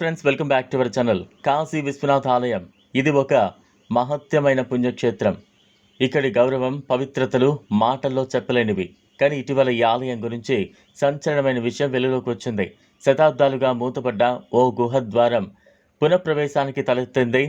Friends welcome back to our channel Kashi Vishwanath ఆలయం ఇది ఒక మహత్యమైన పుణ్యక్షేత్రం. ఇక్కడి గౌరవం పవిత్రతలు మాటల్లో చెప్పలేనివి. కానీ ఇటీవల ఈ ఆలయం గురించి సంచలనమైన విషయం వెలుగులోకి వచ్చింది. శతాబ్దాలుగా మూతపడ్డ ఓ గుహ ద్వారం పునఃప్రవేశానికి తలెత్తింది.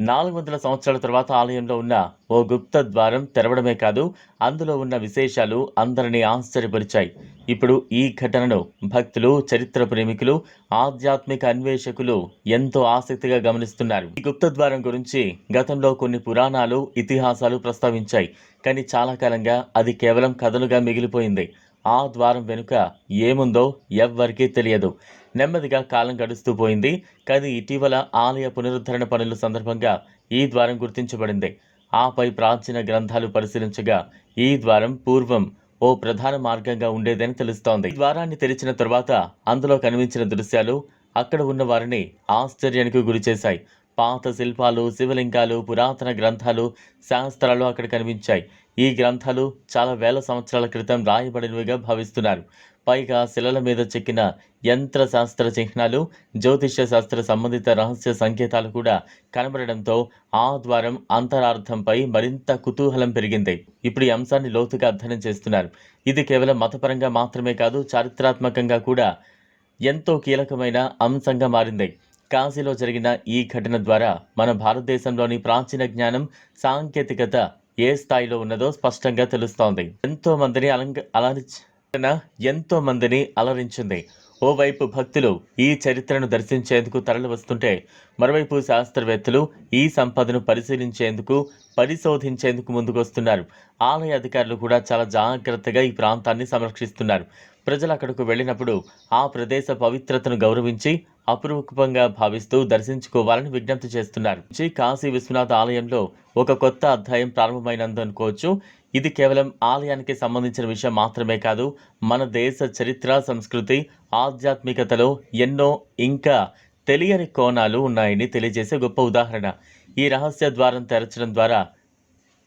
నాలుగు వందల సంవత్సరాల తర్వాత ఆలయంలో ఉన్న ఓ గుప్త ద్వారం తెరవడమే కాదు అందులో ఉన్న విశేషాలు అందరినీ ఆశ్చర్యపరిచాయి. ఇప్పుడు ఈ ఘటనను భక్తులు చరిత్ర ప్రేమికులు ఆధ్యాత్మిక అన్వేషకులు ఎంతో ఆసక్తిగా గమనిస్తున్నారు. ఈ గుప్త ద్వారం గురించి గతంలో కొన్ని పురాణాలు ఇతిహాసాలు ప్రస్తావించాయి. కానీ చాలా కాలంగా అది కేవలం కథలుగా మిగిలిపోయింది. ఆ ద్వారం వెనుక ఏముందో ఎవ్వరికీ తెలియదు. నెమ్మదిగా కాలం గడుస్తూ పోయింది. కానీ ఇటీవల ఆలయ పునరుద్ధరణ పనుల సందర్భంగా ఈ ద్వారం గుర్తించబడింది. ఆపై ప్రాచీన గ్రంథాలు పరిశీలించగా ఈ ద్వారం పూర్వం ఓ ప్రధాన మార్గంగా ఉండేదని తెలుస్తోంది. ద్వారాన్ని తెరిచిన తర్వాత అందులో కనిపించిన దృశ్యాలు అక్కడ ఉన్న వారిని ఆశ్చర్యానికి గురిచేశాయి. పాత శిల్పాలు శివలింగాలు పురాతన గ్రంథాలు శాస్త్రాలు అక్కడ కనిపించాయి. ఈ గ్రంథాలు చాలా వేల సంవత్సరాల క్రితం రాయబడినవిగా భావిస్తున్నారు. పైగా శిలల మీద చెక్కిన యంత్ర శాస్త్ర చిహ్నాలు జ్యోతిష్య శాస్త్ర సంబంధిత రహస్య సంకేతాలు కూడా కనబడడంతో ఆ ద్వారం అంతరార్థంపై మరింత కుతూహలం పెరిగింది. ఇప్పుడు ఈ అంశాన్ని లోతుగా అధ్యయనం చేస్తున్నారు. ఇది కేవలం మతపరంగా మాత్రమే కాదు చారిత్రాత్మకంగా కూడా ఎంతో కీలకమైన అంశంగా మారింది. కాశీలో జరిగిన ఈ ఘటన ద్వారా మన భారతదేశంలోని ప్రాచీన జ్ఞానం సాంకేతికత ఏ స్థాయిలో ఉన్నదో స్పష్టంగా తెలుస్తోంది. ఎంతో మందిని అలంక అలరించిన ఎంతో మందిని అలరించింది. ఓవైపు భక్తులు ఈ చరిత్రను దర్శించేందుకు తరలి వస్తుంటే మరోవైపు శాస్త్రవేత్తలు ఈ సంపదను పరిశీలించేందుకు పరిశోధించేందుకు ముందుకొస్తున్నారు. ఆలయ అధికారులు కూడా చాలా జాగ్రత్తగా ఈ ప్రాంతాన్ని సంరక్షిస్తున్నారు. ప్రజలు అక్కడకు వెళ్ళినప్పుడు ఆ ప్రదేశ పవిత్రతను గౌరవించి అపురూపంగా భావిస్తూ దర్శించుకోవాలని విజ్ఞప్తి చేస్తున్నారు. శ్రీ కాశీ విశ్వనాథ ఆలయంలో ఒక కొత్త అధ్యాయం ప్రారంభమైనందనుకోవచ్చు ఇది కేవలం ఆలయానికి సంబంధించిన విషయం మాత్రమే కాదు మన దేశ చరిత్ర సంస్కృతి ఆధ్యాత్మికతలో ఎన్నో ఇంకా తెలియని కోణాలు ఉన్నాయని తెలియజేసే గొప్ప ఉదాహరణ. ఈ రహస్య ద్వారం తెరచడం ద్వారా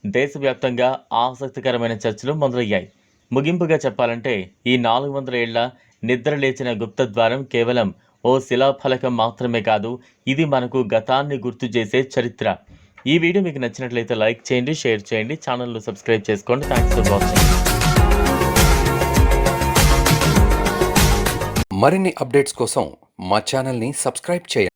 దేశవ్యాప్తంగా ఆసక్తికరమైన చర్చలు మొదలయ్యాయి. ముగింపుగా చెప్పాలంటే ఈ నాలుగు వందల ఏళ్ళ నిద్ర లేచిన గుప్త ద్వారం కేవలం ఓ శిలాఫలకం మాత్రమే కాదు ఇది మనకు గతాన్ని గుర్తు చేసే చరిత్ర. ఈ వీడియో మీకు నచ్చినట్లయితే లైక్ చేయండి షేర్ చేయండి ఛానల్ను సబ్స్క్రైబ్ చేసుకోండి. థ్యాంక్స్ ఫర్ వాచింగ్ మరిన్ని అప్డేట్స్ కోసం మా ఛానల్ని సబ్స్క్రైబ్ చేయండి.